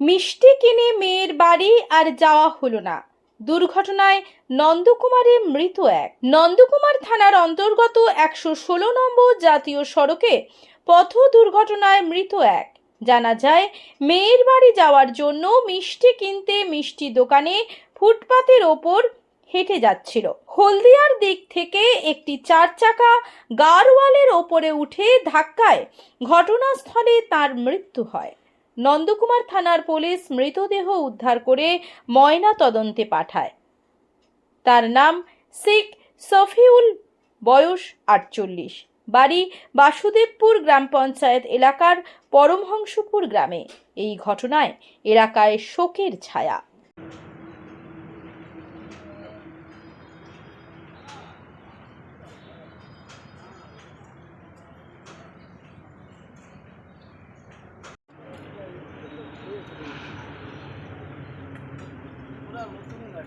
মিষ্টি কিনে মেয়ের বাড়ি আর যাওয়া হলো না। দুর্ঘটনায় নন্দকুমারে মৃত এক। নন্দকুমার থানার অন্তর্গত একশো ষোলো নম্বর জাতীয় সড়কে পথ দুর্ঘটনায় মৃত এক। জানা যায়, মেয়ের বাড়ি যাওয়ার জন্য মিষ্টি কিনতে মিষ্টি দোকানে ফুটপাতের ওপর হেঁটে যাচ্ছিল। হলদিয়ার দিক থেকে একটি চার চাকা গারওয়ালের ওপরে উঠে ধাক্কায় ঘটনাস্থলে তার মৃত্যু হয়। নন্দকুমার থানার পুলিশ মৃতদেহ উদ্ধার করে ময়না তদন্তে পাঠায়। তার নাম শেখ সফিউল বয়স আটচল্লিশ। বাড়ি বাসুদেবপুর গ্রাম পঞ্চায়েত এলাকার পরমহংসপুর গ্রামে। এই ঘটনায় এলাকায় শোকের ছায়া।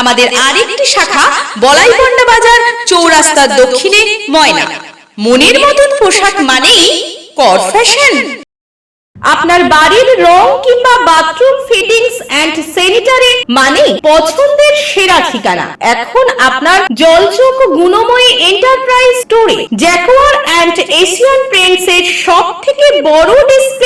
আমাদের আরেকটি শাখা, বলাইপন্ডা বাজার চৌরাস্তার দক্ষিণে, ময়না। মনের মতন পোশাক মানেই কর ফ্যাশন আপনার বাড়ির রং কিংবা বাথরুম ফিটিংস এন্ড স্যানিটারি মানে পছন্দের সেরা ঠিকানা। এখন আপনার জলচোখ গুণময়ী এন্টারপ্রাইজ স্টোরে জ্যাকোয়ার এন্ড এশিয়ান পেন্টস এর সব থেকে বড় ডিসপ্লে